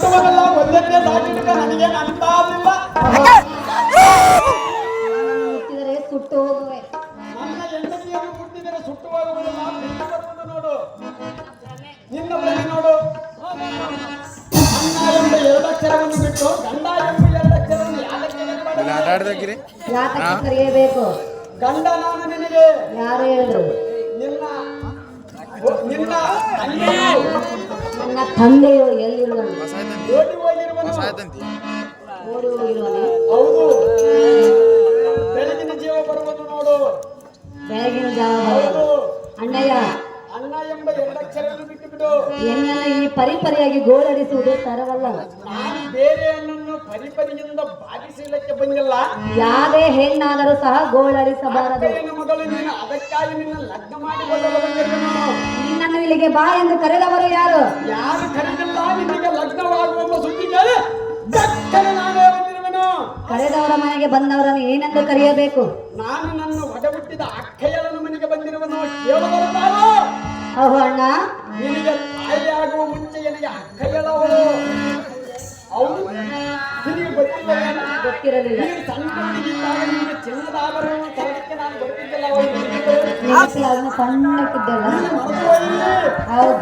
ಹುಟ್ಟುವುದಲ್ಲ ಒಂದನ್ನೇ ಸಾಕಿಟ್ಟ ನನಗೆ ನಂತಾದಿಲ್ಲ ಸುಟ್ಟು ಹೋಗುವೆ. ನನ್ನ ಹೆಂಡತಿಯನ್ನು ಹುಟ್ಟಿದರೆ ಸುಟ್ಟು ಹೋಗುವೆ ನೋಡು. ನಿನ್ನ ಬಳಿ ನೋಡು. ಅನ್ನ ಎಂಬ ಎರಡಕ್ಷರವನ್ನು ಬಿಟ್ಟು ಗಂಡ ಎಂಬ ಎರಡಕ್ಷರವನ್ನು ಯಾದಕ್ಕೆ ನೆನಪಾಡಬೇಕು? ಯಾತಕ್ಕೆ ಕರೆಯಬೇಕು? ಗಂಡ ನಾನು ನಿನಗೆ. ಯಾರು ಹೇಳಿದ್ರು? ನಿನ್ನ. ನಿನ್ನ ನನ್ನ ತಂದೆಯು ಎಲ್ಲಿರುವನು ಓಡಿ ಹೋಗಿರುವನು ಹೌದು. ಬೆಳಗಿನ ಜೀವ ಬರುವುದು ನೋಡು. ಬೆಳಗಿನ ಜಾವ ಹೌದು. ಅಣ್ಣಯ್ಯ. ಅಣ್ಣ ಎಂಬ ಎರಡಕ್ಷರವನ್ನು ಬಿಟ್ಟು ಬಿಡು ಎನ್ನನ್ನು ಈ ಪರಿಪರಿಯಾಗಿ ಗೋಳಡಿಸುವುದು ತರವಲ್ಲ ನಾನು ಪರಿಪರಿಯಿಂದ ಬಾಧಿಸಲಿಕ್ಕೆ ಬಂದಿಲ್ಲ. ಯಾವೇ ಹೆಣ್ಣಾದರೂ ಸಹ ಗೋಳಡಿಸಬಾರದು. ಅಕ್ಕಯ್ಯನ ಮಗಳು ನೀನು ಅದಕ್ಕಾಗಿ ನಿನ್ನ ಲಗ್ನ ಮಾಡಿಕೊಳ್ಳಲು ಇಲ್ಲಿಗೆ ಬಾ ಎಂದು ಕರೆದವರು ಯಾರು? ಯಾರು ಕರೆದಿಲ್ಲ? ನಿನಗೆ ಲಗ್ನವಾಗುವ ಸುದ್ದಿ ಕೇಳಿ. ದಕ್ಕನೆ ನಾನೇ ಬಂದಿರುವೆನು. ಕರೆದವರ ಮನೆಗೆ ಬಂದವರನ್ನು ಏನೆಂದು ಕರೆಯಬೇಕು? ನಾನು ನನ್ನ ಹೊಡೆಬಿಟ್ಟಿದ ಅಕ್ಕಯ್ಯಳನ ಮನೆಗೆ ಬಂದಿರುವನು. ಕೇಳುವರು ಅಹೋ ಅಣ್ಣ. ನಿನಗೆ ತಾಯಿಯಾಗುವ ಮುಂಚೆ ನನಗೆ ಅಕ್ಕಯ್ಯಳವಳು ಅವಳು ನಿನಗೆ ಗೊತ್ತಿಲ್ಲ. ಗೊತ್ತಿರಲಿಲ್ಲ. ನೀನು ಸಣ್ಣ ಹುಡುಗಿದ್ದಾಗ ನಿನಗೆ ಚಿನ್ನದ ಆಭರಣ ತರಲಿಕ್ಕೆ ನಾನು ಗೊತ್ತಿದ್ದಿಲ್ಲ ಅವಳು ನೆನಪಿಲ್ಲ ಅವನು ಸಣ್ಣಕ್ಕಿದ್ದಲ್ಲ. ಹೌದು.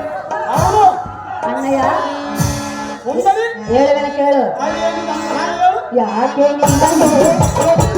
ಅಣ್ಣಯ್ಯ ಹೇಳುವೆನ ಕೇಳು. ಯಾಕೆ ನಮ್ಮ ಹಾಳು ಯಾಕೆ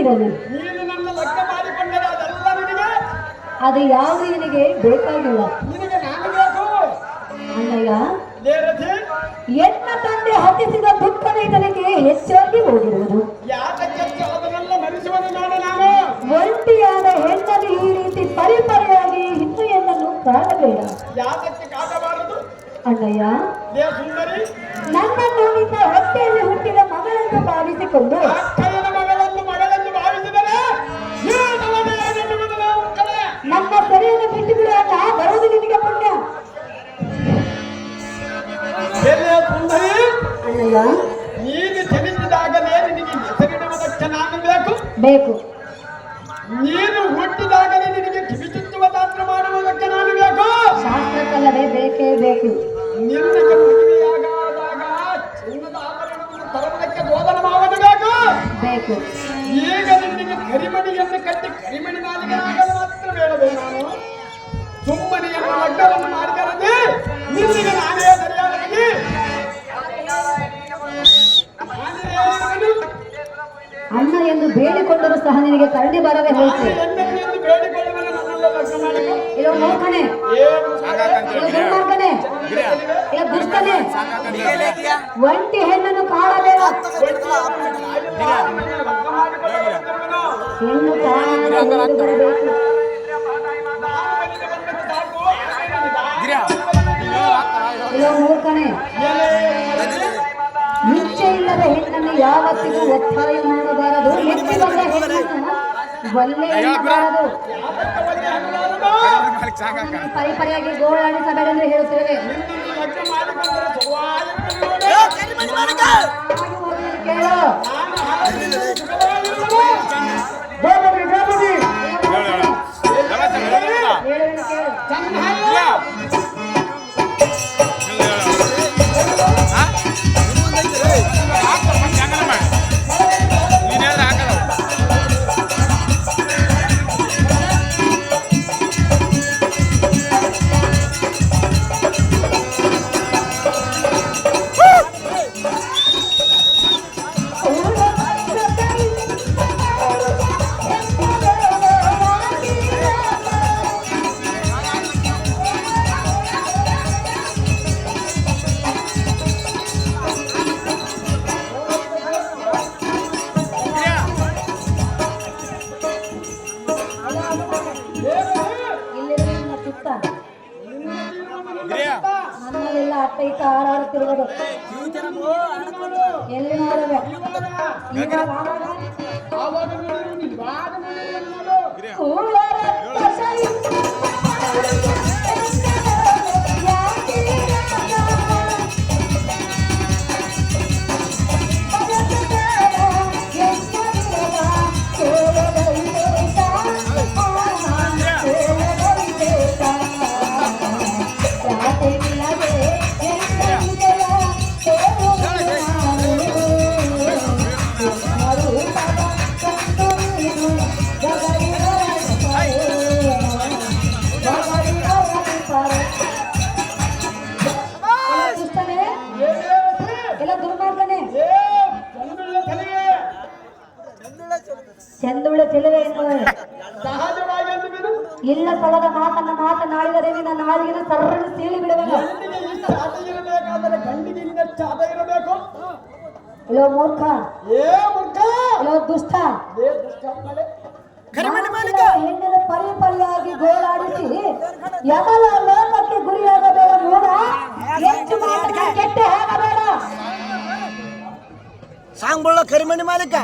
ಇರಲಿ. ನೀನು ನನ್ನ ಲಗ್ನ ಮಾಡಿಕೊಂಡರೆ ಅದೆಲ್ಲ ನಿನಗೆ? ಅದು ಯಾವ ನಿನಗೆ ಬೇಕಾಗಿಲ್ಲ. ನಿನಗೆ ನಾನು ಬೇಕು. ಅಣ್ಣಯ್ಯ ಎನ್ನ ತಂದೆ ಹತ್ತಿಸಿದ ದುಃಖದ ಇದನಿಗೆ ಹೆಚ್ಚಾಗಿ ಹೋಗಿರುವುದು. ಯಾತಕ್ಕೆ ಅದನ್ನೆಲ್ಲ ಮರೆಸುವನು ನಾನು ನಾನು. ಒಂಟಿಯಾದ ಹೆಣ್ಣಲ್ಲಿ ಈ ರೀತಿ ಪರಿಪರಿಯಾಗಿ ಹೆಣ್ಣನ್ನು ಕಾಣಬೇಡ. ಯಾತಕ್ಕೆ ಅಣ್ಣಯ್ಯ ನನ್ನನ್ನು ನಿನ್ನ ಹೊಟ್ಟೆಯಲ್ಲಿ ಹುಟ್ಟಿದ ಮಗಳನ್ನು ಭಾವಿಸಿಕೊಂಡು ಅಣ್ಣಯ್ಯ ನೀನು ಜನಿಸಿದಾಗಲೇ ನಿನಗೆ ಹೆಸರಿಡುವುದಕ್ಕೆ ನಾನು ಬೇಕು. ಬೇಕು. ನೀನು ಹುಟ್ಟಿದಾಗಲೇ ನಿನಗೆ ಕಿವಿಚುಚ್ಚುವ ತಾತ್ರ ಮಾಡುವುದಕ್ಕೆ ನಾನು ಬೇಕು. ಶಾಸ್ತ್ರಕ್ಕಲ್ಲದೆ ಬೇಕೇ ಬೇಕು. ನಿನ್ನಗೆ ಮದುವೆಯಾಗಾದಾಗ ಚಿನ್ನದ ಆಭರಣವನ್ನು ತರುವುದಕ್ಕೆ ಬೋಧನ ಮಾಡುವುದು ಬೇಕು. ಬೇಕು. ಈಗ ನಿನಗೆ ಕರಿಮಣಿಯನ್ನು ಕಟ್ಟಿ ಕರಿಮಣಿ ನಾಲಿಗೆ ಆಗಲು ಮಾತ್ರ ಬೇಡವೇ ನಾನು? ಸುಮ್ಮನೆ ಅಡ್ಡವನ್ನು ಮಾಡಿದರೆ ಎಂದು ಬೇಡಿಕೊಂಡರೂ ಸಹ ನಿನಗೆ ಕರಡಿ ಬರದೆ ಹೋಗುತ್ತೆ ಇರೋ ಮೂರ್ಖನೆ. ದುರ್ಮಾರ್ಗನೆ. ದುಷ್ಟನೆ. ಒಂಟಿ ಹೆಣ್ಣನ್ನು ಕಾಣಬೇಡ ಹೆಣ್ಣು ಕಾಣಲು ಬರಬೇಕು ಇರೋ ಮೂರ್ಖನೆ. ಇಲ್ಲದ ಹೆಣ್ಣನ್ನು ಯಾವತ್ತಿಗೂ ಒತ್ತಾಯ ಪರಿಪರಿಯಾಗಿ ಗೋಳಾಡಿಸಬೇಡೆಂದು ಹೇಳುತ್ತೇವೆ. ಕೇಳು. ఎల్లివారు ಎಲ್ಲ ಸಲದ ಮಾತನ್ನ ಮಾತನಾಡಿದರೆ ನಿನ್ನ ನಾಲಿಗೆನ ಸರ್ರನ್ನು ಸೀಳಿ ಬಿಡಬೇಕು. ಇಲ್ಲೋ ಮೂರ್ಖ. ಇಲ್ಲೋ ದುಷ್ಟ. ಪರಿ ಪರಿಯಾಗಿ ಗೋಳಾಡಿಸಿ ಯಮಲ ಲೋಕಕ್ಕೆ ಗುರಿಯಾಗಬೇಡ ಮೂಡ ಹೆಚ್ಚು ಕೆಟ್ಟ ಸಾಂಗ್ ಬಳ್ಳ ಕರಿಮಣಿ ಮಾಲೀಕ.